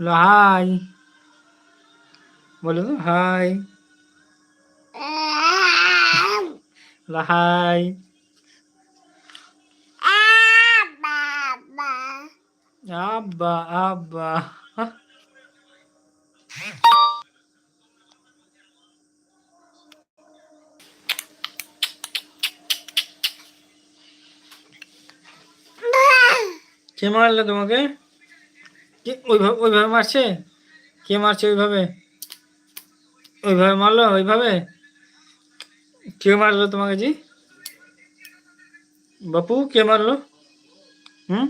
বলো হাই। বলো হাই। বলো হাই। আব্বা আব্বা কে মারলো তোমাকে? কে, ওইভাবে ওইভাবে মারছে? কে মারছে ওইভাবে? ওইভাবে মারলো? ওইভাবে? কে মারলো তোমাকে জি? বাপু, কে মারলো? হুম?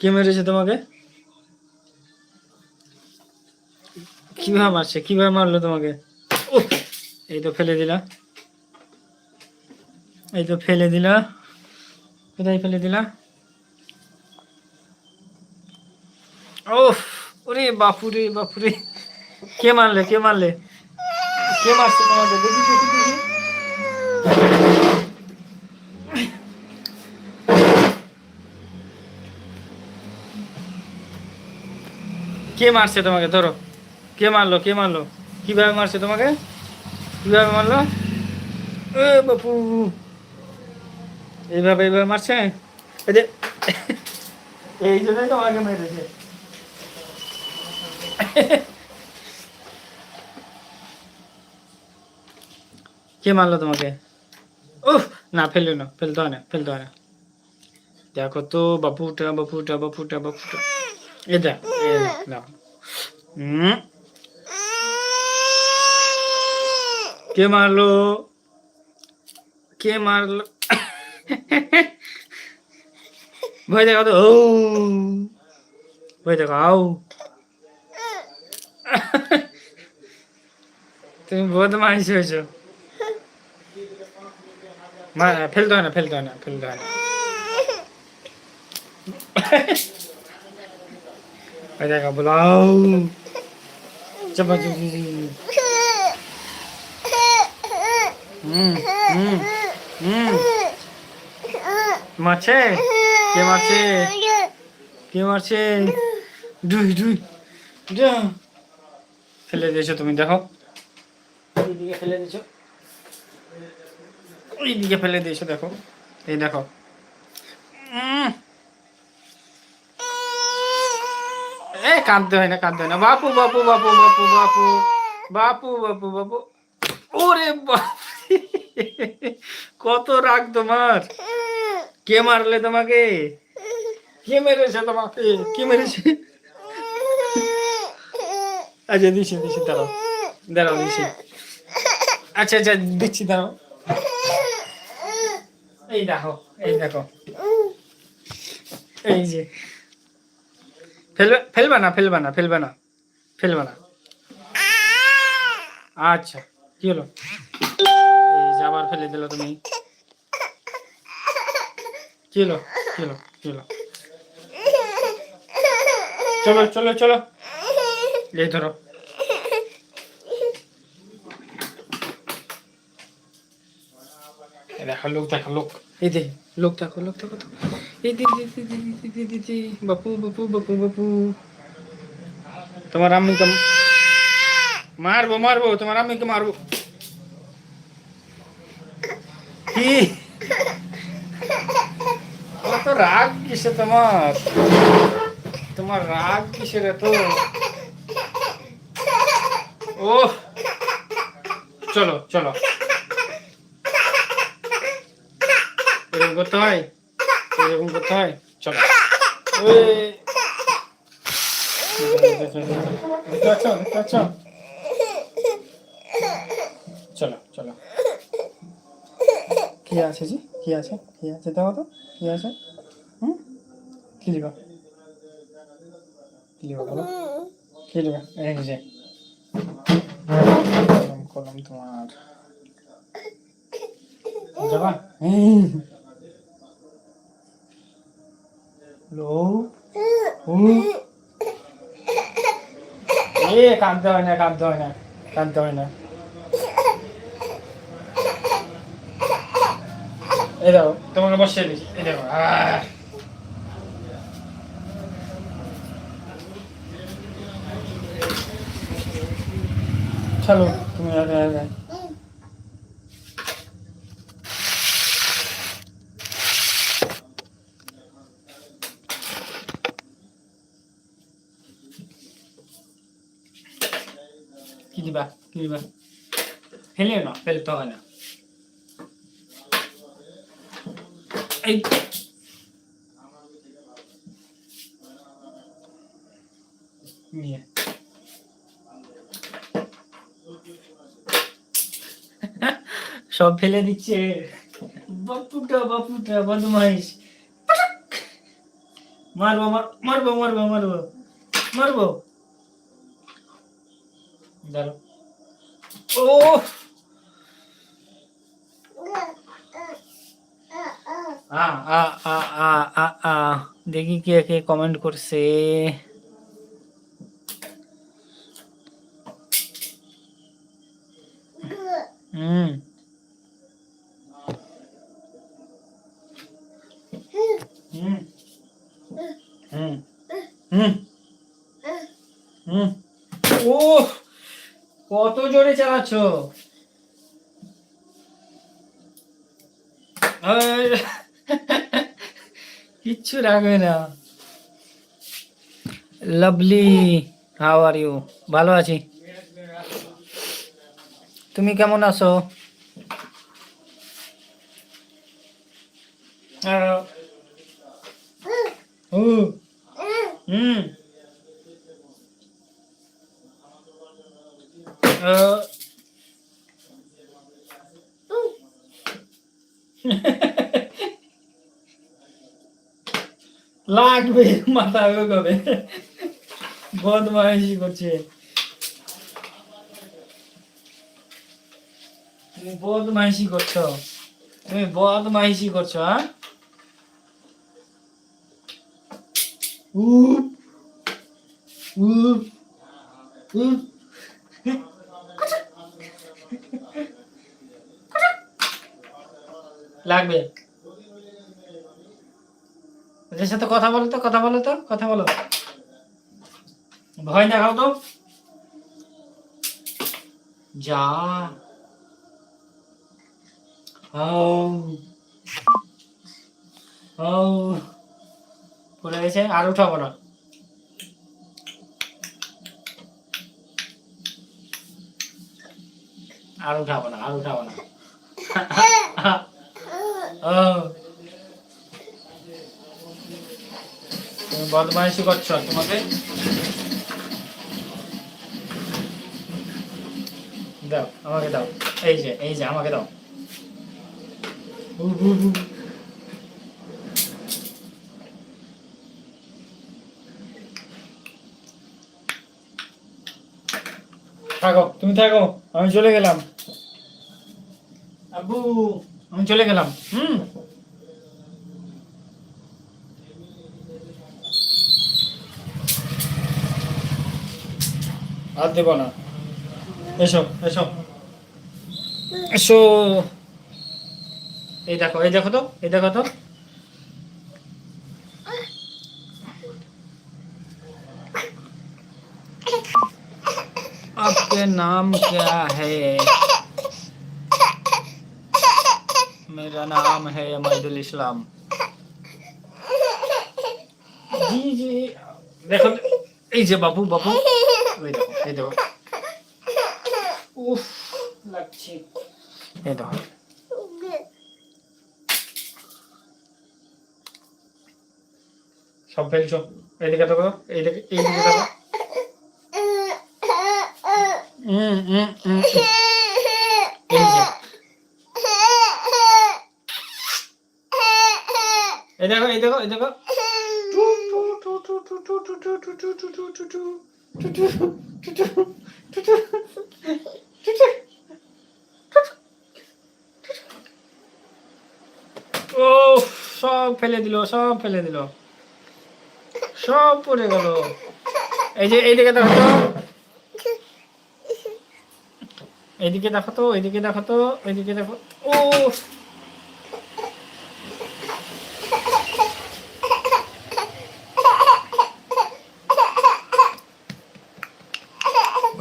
কে মেরেছে তোমাকে? কীভাবে মারছে? কীভাবে মারলো তোমাকে? এই তো ফেলে দিলা। এই তো ফেলে দিলা। কোথায় ফেলে দিলা? ওরে বাপুরে বাপুরে। কে মারলে, কে কে মারছে তোমাকে দেখি দেখি দেখি। কে মারছে তোমাকে? ধরো। কে মারলো কে মারলো? কীভাবে মারছে তোমাকে? কীভাবে মারলো? এ বাপু। এইভাবে এইভাবে মারছে? এই যে, এই জন্যই তোমাকে মেরেছে। কে মারলো তোমাকে? উফ, না, ফেলল না, ফেলতে হয় না, ফেলতে হয় না। দেখো তো বাপুটা বাপুটা বাপুটা বাপুটা এ দেখ কে মারলো? কে মারলো? ভয় দেখো তো ভয় দেখো আও তুমি বদমাইশ হয়েছো। মা ফেলতে হয় না ফেলতে হয় না ফেলতে হয় না। ভয় দেখো বলো আও চাপা, চুপি হুম হুম হুম। মারছে? মারছে? মারছে? দুই দুই। ফেলে দিয়েছ তুমি দেখো। এইদিকে ফেলে দিয়েছ। এইদিকে ফেলে দিয়েছ দেখো। এই দেখো। এ কাঁদতে হয় না কাঁদতে হয় না। বাপু বাপু বাপু বাপু বাপু বাপু বাপু বাপু। ওরে কত রাগ তোমার। কে মারলে তোমাকে? কে মেরেছে তোমাকে? কে মেরেছে? আচ্ছা দিচ্ছি দিচ্ছি, দাঁড়াও। দাঁড়াও, দিচ্ছি। আচ্ছা আচ্ছা দিচ্ছি, দাঁড়াও। এই দেখো এই দেখো। এই যে। ফেলবে ফেলবে না ফেলবে না ফেলবে না ফেলবে না। আচ্ছা কি হলো? আবার ফেলে দিল তুমি। কি হলো কি হলো কি হলো? চলো চলো চলো। এই ধরো। লোক দেখা, লোক। এই দে লোক দেখো লোক দেখো তো। এই দি বাপু বাপু বাপু বাপু। তোমার আম্মিকে মারবো মারবো, তোমার আম্মিকে মারবো। কি? কত রাগ কিসে তোমার? তোমার রাগ কিসের এত? ও চলো চলো। এরকম করতে হয়? এরকম করতে হয়? চলো। চলো চলো। কি আছে জি? কি আছে? কি আছে? দেখো তো। কি আছে? হুম? কি লিখা কি লিখা বলো? কি লিখা এই যে। কলম তোমার। যাবা? হ্যালো হু এ কাঁদতে হয় না কাঁদতে হয় না কাঁদতে হয় না এ দেখো তোমাকে বসিয়ে দিচ্ছি এ দেখো চলো তুমি ফেলে না ফেলতে হয় না সব ফেলে দিচ্ছে বাপুটা বাপুটা বদমাইশ মারবো মারবো মারবো মারবো মারবো দাঁড়াও ও আ আ আ আ আ আ দেখি কে কে কমেন্ট করছে হুম হুম হুম হুম হুম ও কত জোরে চালাচ্ছ? কিচ্ছু রাখবে না। লাভলি হাউ আর ইউ ভালো আছি। তুমি কেমন আছো আহ, ও হুম আহ, লাগবে, মাথা কবে বদমাইশি করছে। তুমি বদমাইশি করছ। তুমি বদমাইশি করছ হ্যাঁ? উপ উপ উপ লাগবে। ওদের সাথে কথা বলো তো, কথা বলো তো, কথা বলো। ভয় দেখাও তো। যা। গেছে, আর উঠাবো না। আর উঠাবো না, আর উঠাবো না। ও তুমি বদমাইশি করছ তোমাকে। দাও, আমাকে দাও। এই যে এই যে, আমাকে দাও। থাকো, তুমি থাকো, আমি চলে গেলাম। আব্বু, আমি চলে গেলাম। হুম। আর দেব না এসো এসো এসো এই দেখো এই দেখো তো এই দেখো তো आपके नाम क्या है मेरा नाम है अमैदुल इस्लाम জি জি দেখো এই যে বাবু বাবু ওই দেখো এই দেখো। উফ লাগছে। এই দেখো। সব ফেলছো? এইদিকে দেখো এইদিকে এইদিকে দেখো হুম হুম হুম এই যে এই দেখো এই দেখো এই দেখো ও সব ফেলে দিল সব ফেলে দিল। সব পড়ে গেল। এই যে এইদিকে দেখো তো। এইদিকে দেখো তো এইদিকে দেখো তো এইদিকে দেখো। ও!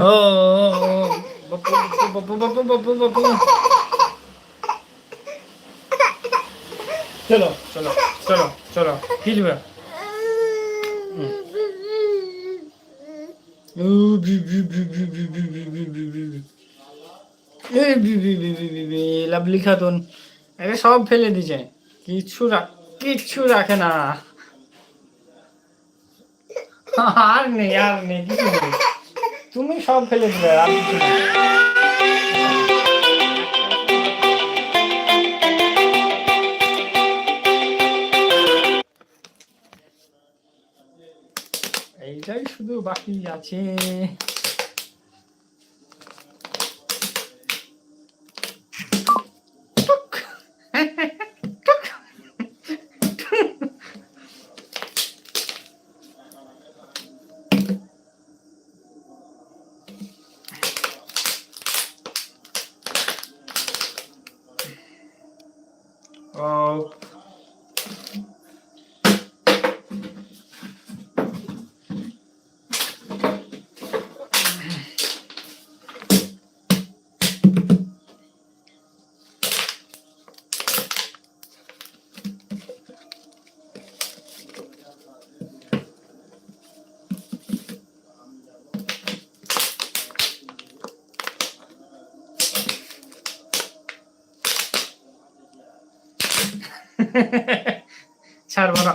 ও ও, ও, বাপু বাপু বাপু বাপু। চলো চলো চলো চলো কি খেলবে লাভলি খাতুন একে সব ফেলে দিছে রাখ- কিচ্ছু রাখে না আর নেই আর নেই কিছু নেই তুমি সব ফেলে দিলে আর কিছু বাকি আছে টুক। ছাড়বো না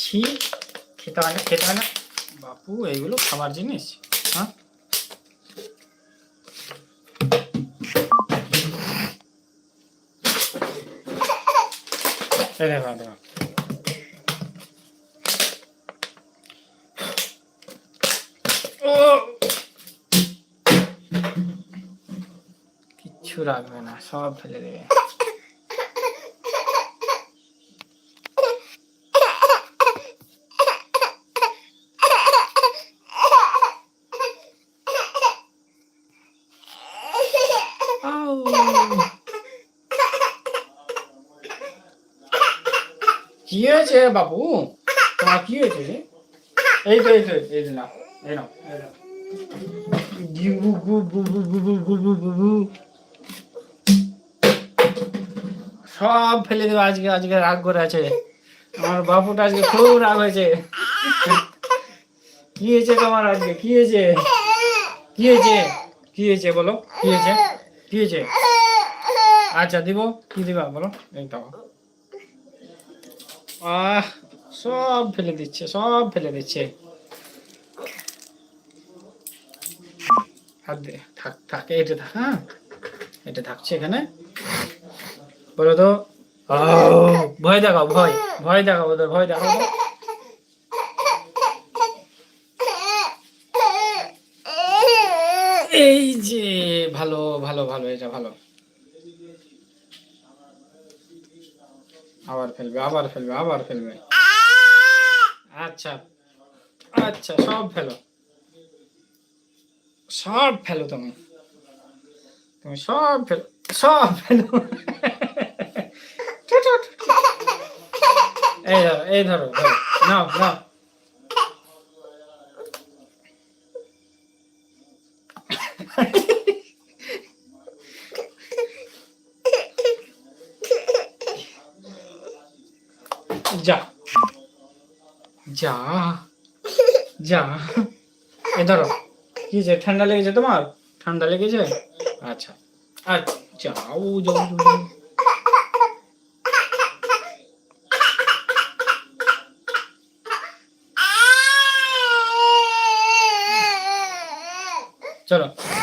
ছি খেতে হয় না খেতে হয় না বাপু এইগুলো খাবার জিনিস হ্যাঁ? দেখো। কিচ্ছু রাখবে না সব ফেলে দেবে। আছে বাবু তোমার কি হয়েছে এই তো এই তো এই তো এই নাও সব ফেলে দেবো আজকে আজকে রাগ করে আছে। আমার বাপুটা আজকে খুব রাগ হয়েছে। কি হয়েছে তোমার আজকে? কি হয়েছে? কি হয়েছে? কি হয়েছে বলো? কি হয়েছে? কি হয়েছে? আচ্ছা দিব। কি দিবা বলো? এই তো। আহ, সব ফেলে দিচ্ছে, সব ফেলে দিচ্ছে। থাক থাক এটা থাক হ্যাঁ? এটা থাকছে এখানে। বলো তো। ভয় দেখাও, ভয় ভয় দেখাও ওদের, ভয় দেখাও। এই যে, ভালো ভালো ভালো, এটা ভালো। আবার ফেলবে আবার ফেলবে আবার ফেলবে। আচ্ছা আচ্ছা সব ফেলো। সব ফেলো তুমি। তুমি সব ফেলো সব ফেলো। এই ধরো এই ধরো নাও নাও। যা। যা। যা। এ ধরো। কি যে, ঠান্ডা লেগেছে তোমার? ঠান্ডা লেগেছে? আচ্ছা। আচ্ছা যাও যাও যাও। চলো।